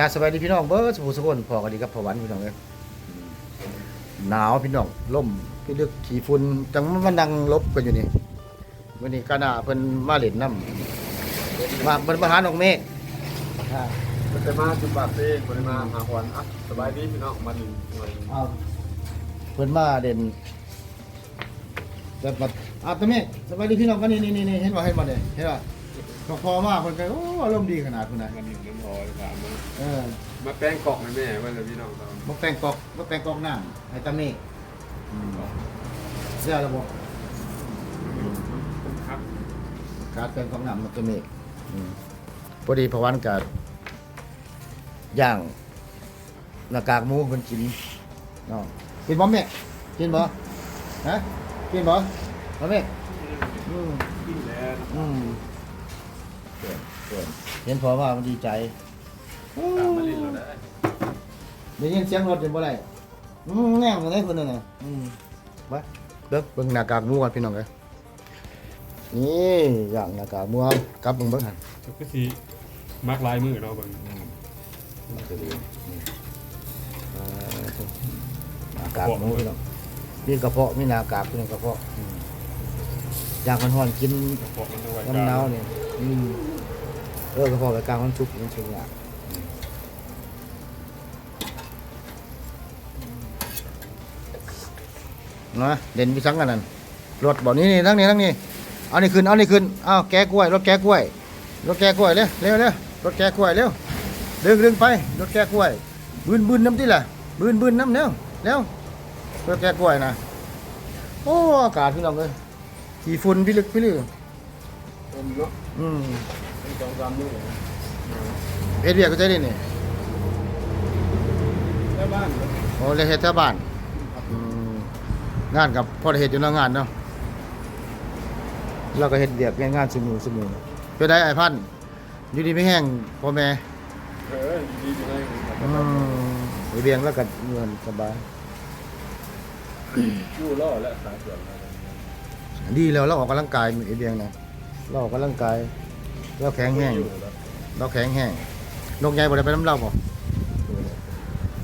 ตาสบายดีพี่น้องเบิร์ดสุขสุขคนพอกันดีกับพอหวันพี่น้องเลยหนาวพี่น้องล่มพี่ลึกขี่ฝุ่นจังมันนั่งลบกันอยู่นี่วันนี้กาหนาเพิ่นมาเล่นน้ำมาเพิ่นมาหาน้องเมฆอ่ามันจะมาจุดปากเต้งมันจะมาหาควันอะสบายดีพี่น้องมาหนึ่งหน่อยเอาเพิ่นมาเด่นแบบมาอาบตะเมฆสบายดีพี่น้องกันนี่นี่นี่เห็นบ่เห็นบ่เนี่ยเห็นบ่พอพอมาเพิ่นก็โอ้อารมณ์ดีขนาดพุ่นน่ะมาหนึ่งน้ำพ อเลยครับมาเออมาแป้งกรอกให้แม่ไว้เลยพี่น้องเราบ่แปลงกอกบ่แปลงกอกน้ำให้ตะเมฆอืมเสื้อระบบครับการเป็นของนำมันตัวเมฆอืมพอดีพระวันกับย่างหน้ากากหมูเพิ่นกินเนาะกินบ่แม่กินบ่ฮะกินบ่บ่แม่อืมกินแล้วอืมเกิน เกินเห็นพอว่ามันดีใจตามมาเล่นเราได้ได้ยินเสียงรถอยู่บ่ได้อืมแน่กันได้คนนึงน่ะอืมไปเบิ่งเบิ่งหน้ากากหมูก่อนพี่น้องเอ้ยนี่ย่างหน้ากากหมูเอากลับเบิ่งเบิ่งหั่นก็สีมักลายมือเนาะบางอากาศหมูพี่น้องมีกระเพาะมีหนากากพี่น้องกระเพาะอืมอยากมันห่อนกินกระเพาะมันเอาไว้น้ำหนาวนี่อืม เออกระเพาะไปกลางมันชุกมันชุกอะนะเด่นพิสังกันนั่นรถบอกนี้นี่ทั้งนี้ทั้งนี้เอานี่ขึ้นเอานี่ขึ้นเอาแกะกล้วยรถแกะกล้วยรถแกะกล้วยเร็วเร็วเร็วรถแกะกล้วยเร็วดึงดึงไปรถแกะกล้วยบืนบืนน้ำที่ล่ะบืนบืนน้ำเร็วเร็วรถแกะกล้วยนะโอ้อากาศพี่น้องเลยขี่ฝุ่นพี่ลึกพี่ลึกผมเนาะอืม เป็นสองสามมือเฮ็ดเวียกก็ใจได้นี่แม่บ้านโอ้เลยเฮ็ดแถวบ้านอืมงานกับพ่อได้เฮ็ดอยู่เนอกงานเนาะเราก็เฮ็ดเวียกงานสมุสมุเป็นได้ไอ้พันธุ์อยู่ดีไม่แห้งพ่อแม่เออดีไปได้อืมไปเบียงแล้วก็เงินสบายยู่ล่อและสายเสือดีแล้วเราออกกำลังกายไอ้เบียงนะเราออกกำลังกาย เราแข็งแห้งเราแข็งแห้งนกใหญ่บ่ได้ไปน้ำเราบ่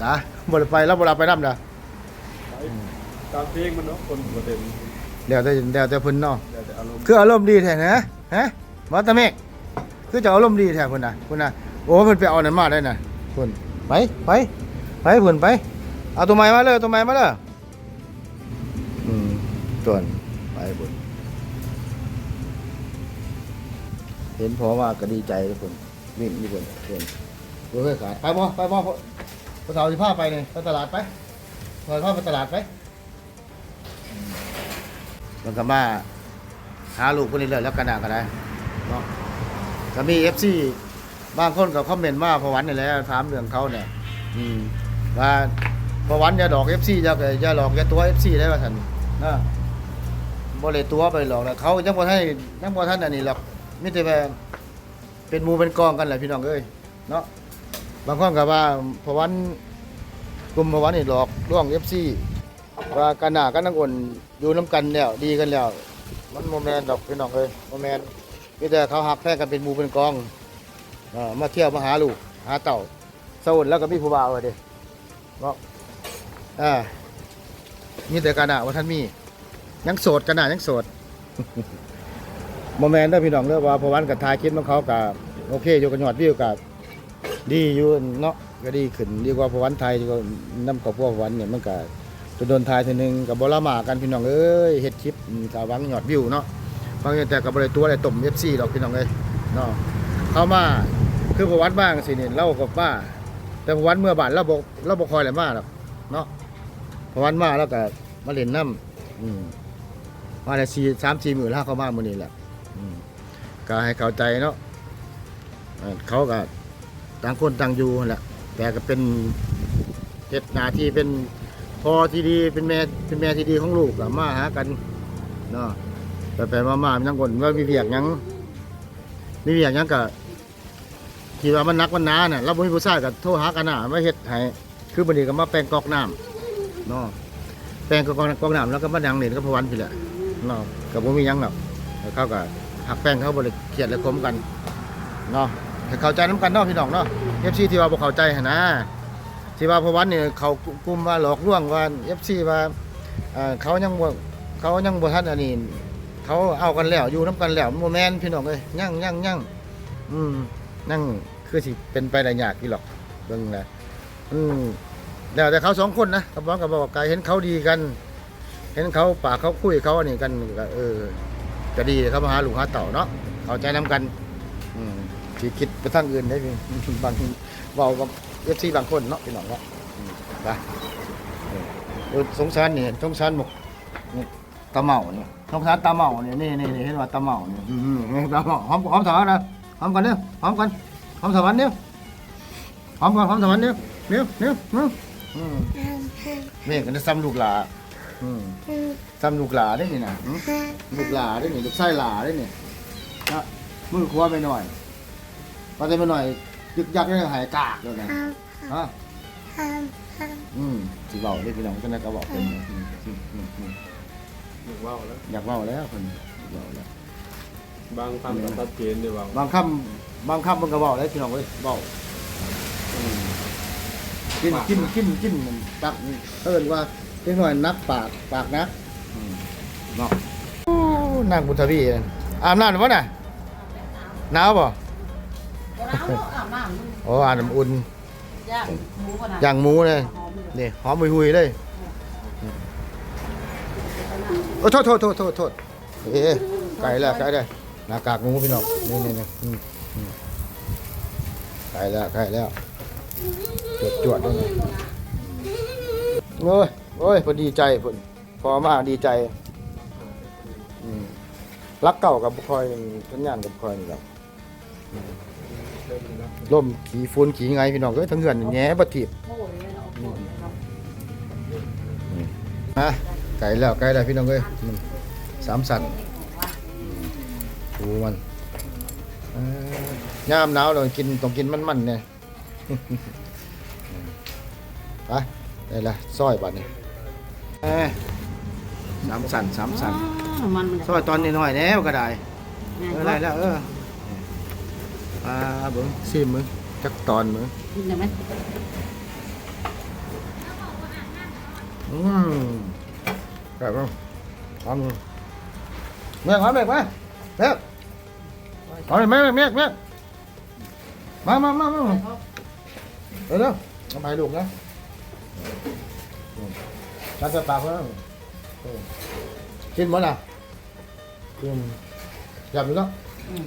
ตาบ่ได้ไปเราบ่ได้ไปน้ำเด้อตามเพลงมันเนาะคนหัวเต็มเดี๋ยวแต่เดี๋ยวแต่เพิ่นเนาะเดี๋ยวจะอารมณ์คืออารมณ์ดีแท้นะฮะมาตะเมกคือจะอารมณ์ดีแท้เพิ่นน่ะเพิ่นน่ะโอ้เพิ่นไปเอานั่นมาได้น่ะเพิ่นไปไปไปเพิ่นไปเอาตัวใหม่มาเลยตัวใหม่มาเลยอืมตัวนั้นไปเพิ่น เห็นพอว่าก็ดีใจเลยเพิ่นวิ่งนี่เพิ่นเพิ่นเพิ่นเคยขาดไปบ่ไปบ่พระสาวสิพาไปนี่ไปตลาดไปพาพาไปตลาดไปมันก็มาหาลูกคนนี้เลยแล้วกันนะก็ได้เนาะก็มีเอฟซีบางคนก็คอมเมนต์มาพวันนี่แหละถามเรื่องเขาเนี่ยอืมว่าพวันอย่าดอกเอฟซีอย่าไปอย่าหลอกอย่าตัวเอฟซีได้ว่าท่านนะบ่เลตัวไปหลอกแล้วเขายังบ่ทันยังบ่ทันอันนี้หรอก มีแต่ว่าเป็นหมูเป็นกองกันแหละพี่น้องเอ้ยเนาะบางคนก็ว่าพวันกลุ่มพวันนี่หลอกล่วงเอฟซีว่ากันหนากันนังอ่นอยู่น้ำกันแล้วดีกันแล้ว มันโมแมนดอกพี่น้องเลยโมแมนมีแต่เขาหักแพ้กันเป็นหมูเป็นกองอมาเที่ยวมาหาลูกหาเต่าสวนแล้วก็มีผู้บ่าวเลยเด้เนาะอ่ามีแต่กันอะว่าท่านมียังโสดกันอะยังโสด โมแมนได้พี่น้องเด้อว่าพอวันกับทายคลิปของเขากับโอเคอยู่กับยอดวิวกับดีอยู่เนาะก็ดีขึ้นดีกว่าพอวันไทยดีกว่าน้ำกับพวกวันเนี่ยมันก็จะโดนทายทีหนึงกับบอลมากันพี่น้องเอ้ยเฮ็ดคลิปอืมกาวังยอดวิวเนาะบางอย่างแต่กับบริตัวอะไรต้ม FC ดอกพี่น้องเอ้ยเนาะเข้ามาคือประวัติบ้างสิเนี่ยเล่ากับว่าแต่ประวัติเมื่อบานเราบอกเราบอกคอยอะไรมาหรอกเนาะประวัติมาแล้วก็มาเล่นน้ำมาได้สี่สามสี่หมื่นห้าเข้ามามือนี้แหละ ก็ให้เข้าใจเนาะเขาก็ต่างคนต่างอยู่แหละ แต่ก็เป็นเฮ็ดนาที่เป็นพ่อที่ดีเป็นแม่เป็นแม่ที่ดีของลูกกับมาหากันเนาะแต่ไปมามามันยังกนว่ามีเวียกยังมีเวียกยังกับที่ว่ามันนักมันนาน่ะเราบ่มีผู้ชายกับโทรหากันน่ะมาเฮ็ดให้คือบัดนี้ก็มาแปลงกอกน้ำเนาะแปลงกอกกอกน้ำแล้วก็มาดังเล่นกับพวันพี่แหละเนาะก็บ่มียังหรอกแล้าก็ หักแป้งเขาบ่ได้เครียดและคมกันเนาะให้เข้าใจน้ำกันเนาะพี่น้องเนาะ FC ที่ว่าบ่เข้าใจหนนะที่ว่าเพราะวันนี่เขากลุ่มว่าหลอกลวงว่า FC ว่าเอ่อเขายังบ่เขายังบ่ทันอันนี้เขาเอากันแล้วอยู่นํกันแล้วบ่แม่นพี่น้องเอ้ยยังยังยังอืมนั่งคือสิเป็นไปได้ยากอีหรอกเบิ่งแหละอืมแล้วแต่เขาสองคนนะกับบอกกับบอกไกลเห็นเขาดีกัน เห็นเขาปากเขาคุยเขาอันนี้กันก็เออ ก็ดีเขามาหาลูกหาเต่าเนาะเข้าใจนํกันอืมสิคิดไปทางอื่นได้พี่บางเว้ากับเอฟซีบางคนเนาะพี่น้องเนาะอืมไปเออสงสารนี่สงสารหมกนี่ตาเมาเนี่ยสงสารตาเมาเนี่ยนี่นี่นี่เห็นว่าตาเมาเนี่ยอืมนี่ตาเมาหอมหอมสวรรค์นะหอมกันเนี่ยหอมกันหอมสวรรค์เนี่ยหอมกันหอมสวรรค์เนี่ยเนี่ยเนี่ยอืมอืมนี่กันซ้ำลูกหลาอืมซ้ำลูกหลาได้นี่นะอืมลูกหลาได้นี่ลูกไส้หลาได้นี่นะมือครัวไปหน่อยพอได้ไปหน่อย ยึกยักได้หายกากเลยนะฮะอืมสิเบาได้พี่น้องก็น่าก็บอกเป็นอืมอืมอืมอืมหนึ่งว่าวแล้วอยากเบาแล้วคนอยากเบาแล้ว บางคำก็ชัดเจนเดียวว่าบางคำบางคำมันก็เบาแล้วพี่น้องเว้ยเบาอืมกินกินกินกินมันตักเอิ้นว่าเล็กน้อยนักปากปากนักอืม เนาะโอ้นางบุญทวีอาบน้ำหรือเปล่าน่ะหนาวป่ะน้ำอาบน้ำมึงโอ้อาบน้ำอุ่นย่างหมูขนาดย่างหมูเลยหอมอยู่นี่หอมหุยๆเลยโอ้โทษโทษโทษโทษโทษเอ๊ะไก่แล้วไก่แล้วหน้ากากหมูพี่น้องนี่นี่นี่อืมอืมไก่แล้วไก่แล้วจวดจวดด้วยนะโอ้ยโอ้ยพอดีใจพอ พอมาดีใจอืมรักเก่ากับบุคอยสัญญาณกับบุคอยนี่แหละล่มขี่ฝุ่นขี่ไงพี่น้องเอ้ยทั้งเหือนแหน่บัดถีบโอ้ยเอาโอ้ยเอาฮะไก่แล้วไก่แล้วพี่น้องเอ้ยอืมสามสันดูมันเอ้ยย่ามหนาวเรากินต้องกินมันๆเนี่ยไปได้ละซอยบัดนี้เอ้ย สามสันสามสันอ๋อมันมันซอยตอนนี้น้อยๆแล้วก็ได้แม่เออได้แล้วเอออ่าเบิ้งซิมมึงจักตอนมึงกินได้ไหมอืมแบบว่าทำเมียขอเมียมาเมียขอเมียเมียเมียมามามามาเดี๋ยวเดี๋ยวเอาไปลูกนะฉันจะปากเพิ่ม กินหมดอะกินยับอยู่แล้วอืม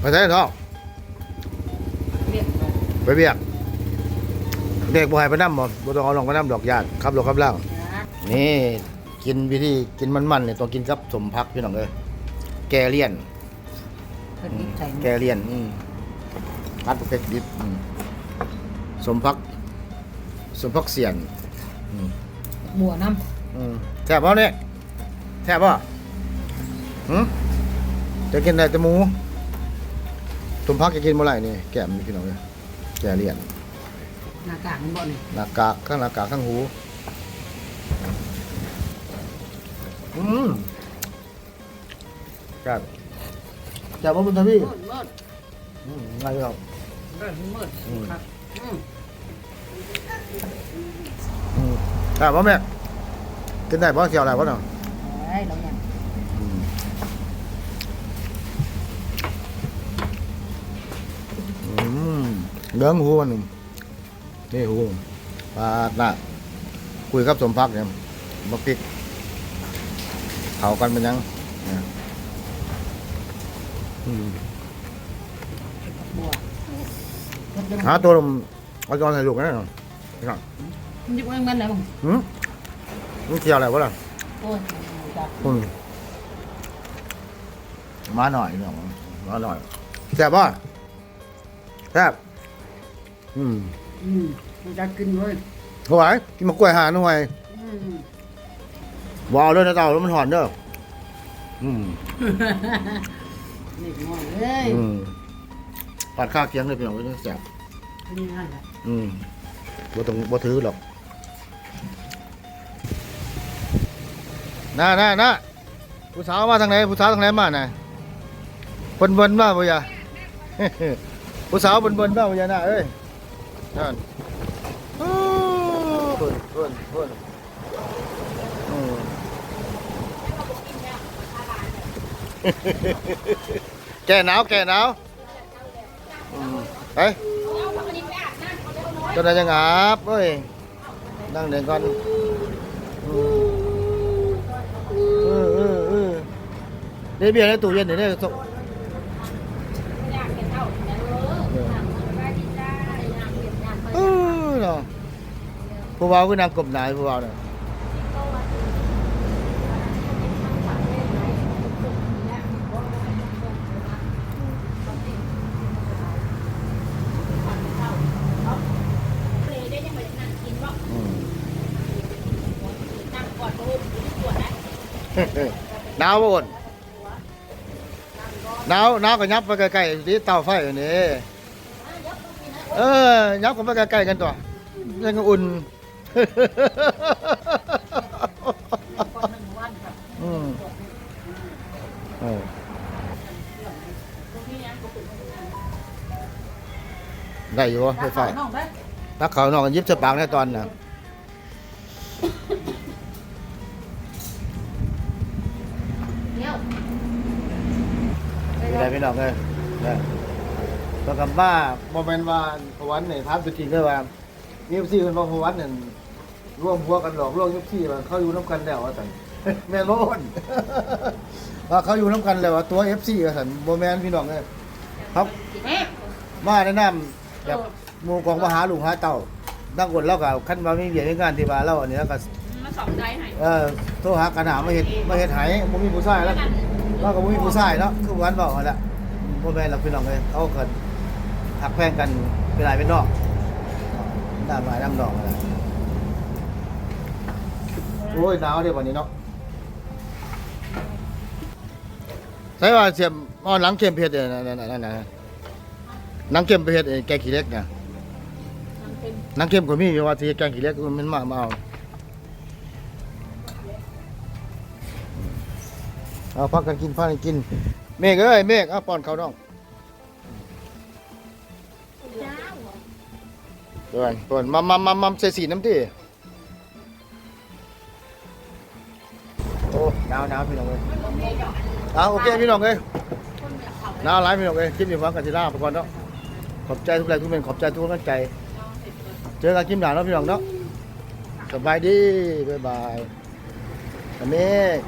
ไปไหนเนาะเรียกไปไปเบียกเด็กบ่ให้ไปนั่บ่บ่ต้องเอาลงไปนั่ดอกยานขับรถขับล่าง นะนี่กินวิธีกินมันๆเนี่ยต้องกินกับสมพักพี่น้องเอ้ยแกเลี่ยน เพิ่นนิดใส่แกเลี่ยนอืมพัดเป็ดดิบอืมสมพัก สมพักเสียนอืมบัวน้อืมแซ่บป่ะเนี่ยแซ่บป่ะหืมจะกินได้แต่หมูสมพักจะกินเมื่อไหร่นี่แก้มนี่พี่น้องเอ้ยแกเลี่ยนำหน้ากากมันบ่นี่หน้ากากข้างหน้ากากข้างหูอืมครับจากพระบุญทวีมืดมืดอืมไงครับเริ่มมืดอืมครับอืม อืมครับพ่อแม่กินได้เพราะเขียวอะไรพ่อเนาะเอ้ยเราอย่างอืมอืมเลื้องหูมันหนึ่งนี่หูปลาหน้าคุยกับสมพักเนี่ยบักพริกเผากันเป็นยังเนี่ยอืมบัวหาตัวลมเอาจอนใส่ลูกนะเนาะ พี่น้องมันอยุบเงินแล้วมึงหืมมันเกี่ยวอะไรวะล่ะโอ้ยจับอืมมาหน่อยเนาะมาหน่อยแซ่บป่ะแซ่บอืมอืมมันจะกินเลยเขาไหวกินมะกล้วยหาหน่อยอืมวาวด้วยนะเต่าแล้วมันหอนเด้ออืมนี่งอนเลยอืมปัดข้าเคียงเลยพี่น้องเว้ยแซ่บนี่นั่นแหละอืม บ่ต้องบ่ถือหรอกน่าน่าน่าผู้สาวมาทางไหนผู้สาวทางไหนมาน่ะบนบนบ้าบ่ยาผู้สาวบนบนบ้าบ่ยาน่ะเอ้ยนั่นโอ้เพิ่นเพิ่นเพิ่นอืมแก่หนาวแก่หนาวอืมไป ก็ได้ยังอาบเอ้ยนั่งเด่นก่อนเออเออเออเดี๋ยวเบียร์ในตู้เย็นเดี๋ยวนี้ส่งเออเนาะผู้บ่าวคือนางกบหนายผู้บ่าวเนี่ย หนาวบ่อนหนาวหนาวก็ยับไปใกล้ๆที่เตาไฟอันนี้เออยับกันไปใกล้ๆกันตัวยังอุ่นอืมเออได้อยู่วะไฟไฟตักเขาวนอกกันยิบสปางในตอนน่ะ มีอะไรพี่น้องเลยเนี่ยแล้วกับว่าโมเมนต์ว่าพวันเนี่ยทับจริงๆเลยว่ายี่สิบสี่คนพวันเนี่ยร่วมพัวกันหลอกลวงยี่สิบสี่ว่าเขาอยู่น้ำกันแล้วว่าสันแม่โลนว่าเขาอยู่น้ำกันแล้วว่าตัวเอฟซีว่าสันโมเมนต์พี่น้องเลยครับมาแนะนำแบบหมู่กองมหาลุงหาเต่าตั้งคนแล้วก็ขั้นมามีเบียร์ในงานที่บ้านเราอันนี้แล้วก็มาสองใจให้เออโทรหากันหามาเห็ดมาเห็ดไหบ่มีผู้ชายแล้ว เราก็บ่มีผู้ชายเนาะคือวันบอกนั่นแหละบ่แม่นเราพี่น้องเอ้ยเขาเกิดหักแพงกันเป็นหลายเป็นนอกด้านหลายด้านดอกนั่นแหละโอ้ยหนาวเด้วันนี้เนาะใช่ว่าเสียมอ๋อหลังเข็มเพชรเนี่ยนั่นนั่นนั่นหนังเข็มเพชรไอ้แกงขี้เหล็กเนี่ยหนังเข็มก็มีอยู่ว่าที่แกงขี้เหล็กมันมามาเอา เอาพักกันกินพักกันกิน เมฆเอ้ยเมฆเอาป้อนเขาวน้องเดี๋ยวก่อนป้อนมัมมัมมัมมัมใส่สีน้ำตีโอ้หนาวหนาวพี่น้องเลยเอาโอเคพี่น้องเลยหนาวหลายพี่น้องเลยคลิปนี้ฟังกันทีล่าไปก่อนเนาะขอบใจทุกแรงทุกเมนขอบใจทุกกำลังใจ เจอกันคลิปหน้าเนาะพี่น้องเนาะสบายดีบ๊ายบายอเมฆ